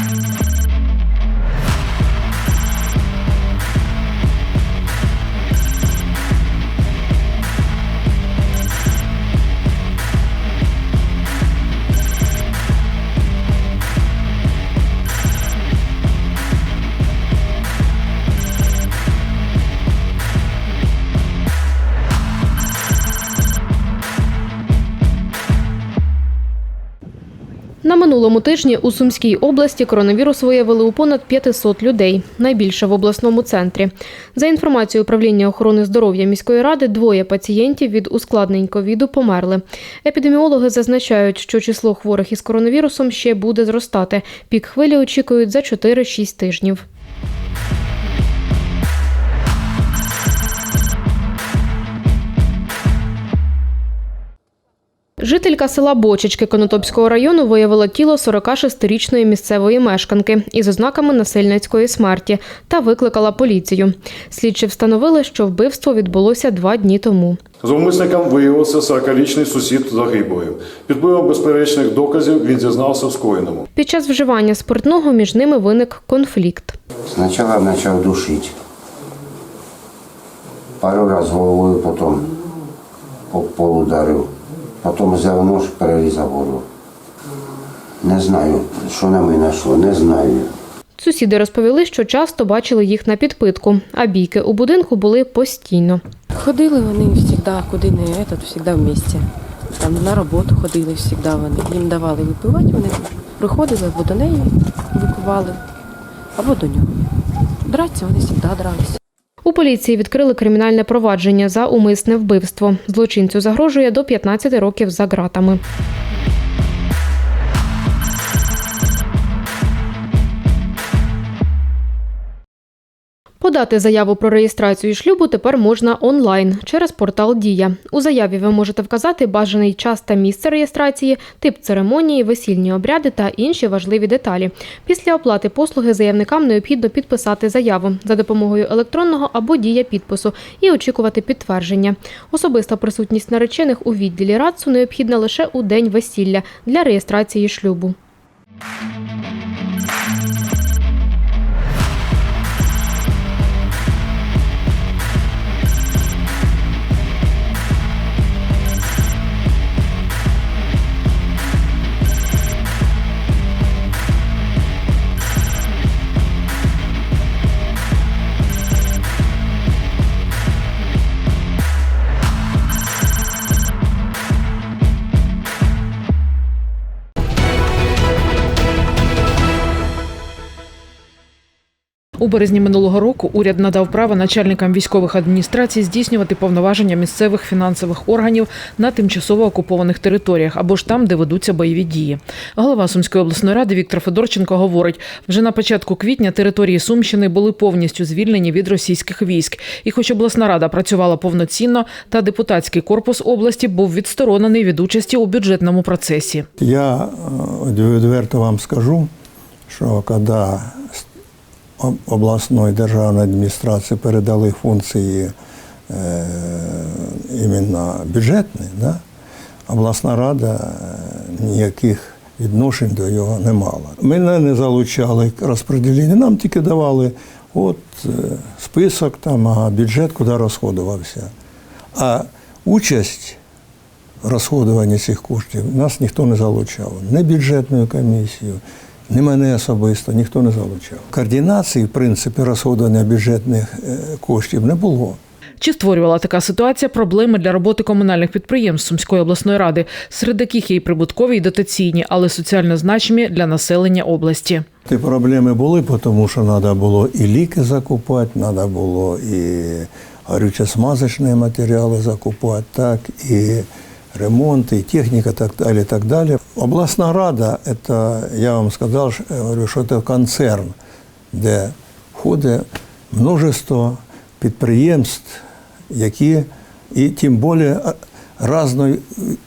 На минулому тижні у Сумській області коронавірус виявили у понад 500 людей, найбільше в обласному центрі. За інформацією управління охорони здоров'я міської ради, двоє пацієнтів від ускладнень ковіду померли. Епідеміологи зазначають, що число хворих із коронавірусом ще буде зростати. Пік хвилі очікують за 4-6 тижнів. Жителька села Бочечки Конотопського району виявила тіло 46-річної місцевої мешканки із ознаками насильницької смерті та викликала поліцію. Слідчі встановили, що вбивство відбулося два дні тому. Зловмисником виявився 40-річний сусід загиблої. Під впливом безперечних доказів він зізнався в скоєному. Під час вживання спиртного між ними виник конфлікт. Сначала начал душить. Пару раз головою, потом по полу ударив. Потім взяв нож, перерізав горло. Не знаю, що на мене йшло, не знаю. Сусіди розповіли, що часто бачили їх на підпитку, а бійки у будинку були постійно. Ходили вони завжди, куди не этот, завжди вместе. Там на роботу ходили завжди вони. Їм давали випивати, вони приходили або до неї випивали, або до нього. Драться вони завжди дралися. У поліції відкрили кримінальне провадження за умисне вбивство. Злочинцю загрожує до 15 років за ґратами. Подати заяву про реєстрацію шлюбу тепер можна онлайн через портал Дія. У заяві ви можете вказати бажаний час та місце реєстрації, тип церемонії, весільні обряди та інші важливі деталі. Після оплати послуги заявникам необхідно підписати заяву за допомогою електронного або дія підпису і очікувати підтвердження. Особиста присутність наречених у відділі РАЦУ необхідна лише у день весілля для реєстрації шлюбу. У березні минулого року уряд надав право начальникам військових адміністрацій здійснювати повноваження місцевих фінансових органів на тимчасово окупованих територіях або ж там, де ведуться бойові дії. Голова Сумської обласної ради Віктор Федорченко говорить, вже на початку квітня території Сумщини були повністю звільнені від російських військ. І хоч обласна рада працювала повноцінно, та депутатський корпус області був відсторонений від участі у бюджетному процесі. Я э, відверто вам скажу, що коли обласної державної адміністрації передали функції е, іменно бюджетні, да, обласна рада е, ніяких відношень до його не мала. Мене не залучали к розподілінню, нам тільки давали от е, список там, ага, бюджет, куди розходувався. А участь розходування цих коштів нас ніхто не залучав. Не бюджетною комісією, ні мене особисто, ніхто не залучав. Координації, в принципі, розходування бюджетних е, коштів не було. Чи створювала така ситуація проблеми для роботи комунальних підприємств Сумської обласної ради, серед яких є і прибуткові, і дотаційні, але соціально значимі для населення області? Ті проблеми були, тому що треба було і ліки закупати, треба було і горюче-смазочні матеріали закупати, так, і ремонт, і техніка, так далі. Так далі. Обласна рада, это, я вам сказав, що- говорю, що це концерн, де входить множество підприємств, які і тим більше різної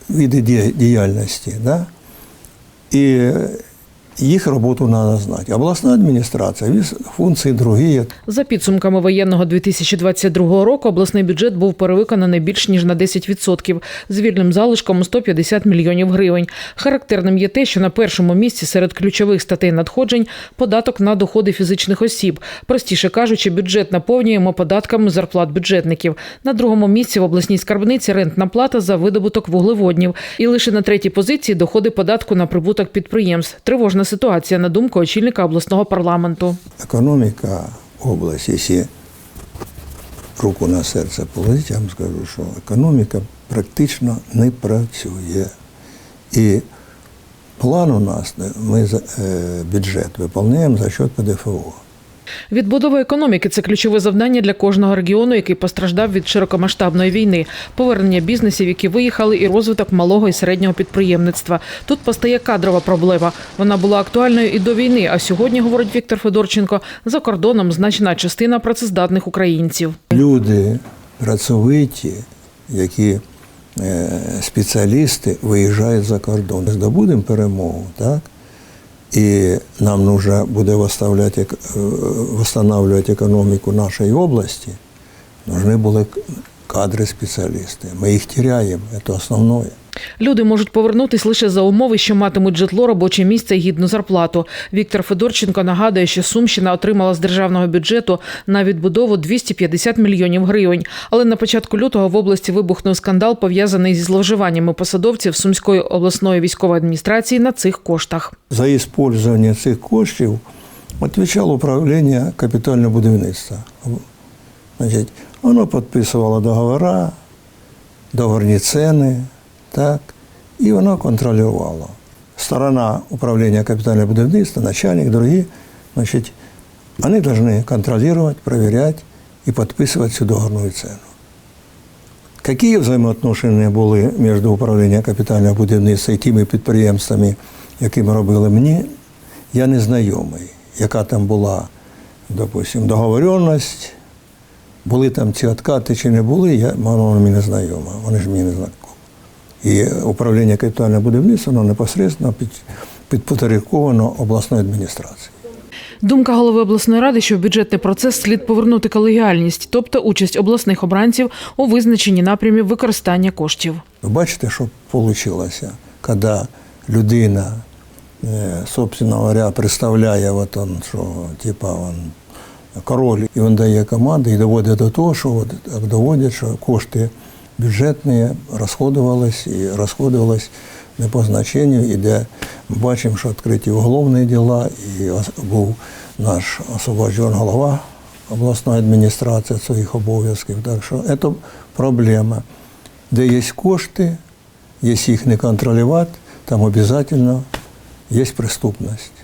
види ді- діяльності. Да? І їх роботу треба знати. Обласна адміністрація, функції другі. За підсумками воєнного 2022 року обласний бюджет був перевиконаний більш ніж на 10%, з вільним залишком у 150 мільйонів гривень. Характерним є те, що на першому місці серед ключових статей надходжень податок на доходи фізичних осіб. Простіше кажучи, бюджет наповнюємо податками зарплат бюджетників. На другому місці в обласній скарбниці рентна плата за видобуток вуглеводнів. І лише на третій позиції доходи податку на прибуток підприємств. Тривожна ситуація, на думку очільника обласного парламенту. Економіка області, якщо руку на серце положити, я вам скажу, що економіка практично не працює. І план у нас, ми е, бюджет виконуємо за счет ПДФО. Відбудова економіки це ключове завдання для кожного регіону, який постраждав від широкомасштабної війни, повернення бізнесів, які виїхали, і розвиток малого і середнього підприємництва. Тут постає кадрова проблема. Вона була актуальною і до війни. А сьогодні, говорить Віктор Федорченко, за кордоном значна частина працездатних українців. Люди працьовиті, які е, спеціалісти виїжджають за кордон. Здобудемо перемогу, так? І нам нужно буде восстанавливать, восстанавливать экономику нашей області. Нужны були к- кадри спеціалісти. Ми їх это це основне. Люди можуть повернутись лише за умови, що матимуть житло, робоче місце і гідну зарплату. Віктор Федорченко нагадує, що Сумщина отримала з державного бюджету на відбудову 250 мільйонів гривень. Але на початку лютого в області вибухнув скандал, пов'язаний зі зловживаннями посадовців Сумської обласної військової адміністрації на цих коштах. За використання цих коштів відповідало управління капітального будівництва. Значить, воно підписувало договори, договорні ціни, так, і воно контролювало. Сторона управління капітального будівництва, начальник, другі, значить, вони повинні контролювати, перевіряти і підписувати цю договорну ціну. Які взаємоотношення були між управлінням капітального будівництва і тими підприємствами, які ми робили мені, я не знайомий. Яка там була, допустим, договоренність, були там ці откати чи не були, я, воно мені не знайоме, вони ж мені не знайомі. І управління капітального будівництва воно непосередньо під, підпорядковано обласною адміністрацією. Думка голови обласної ради, що в бюджетний процес слід повернути колегіальність, тобто участь обласних обранців у визначенні напрямів використання коштів. Ви бачите, що вийшло, коли людина, е, собственно говоря, представляє, от он, що типа он, король, і він дає команди і доводить до того, що от, доводять, що кошти бюджетні розходувались і розходувались не по значенню, і де ми бачимо, що відкриті уголовні діла, і був наш освобождений голова обласної адміністрації своїх обов'язків. Так що це проблема. Де є кошти, якщо їх не контролювати, там обов'язково є преступність.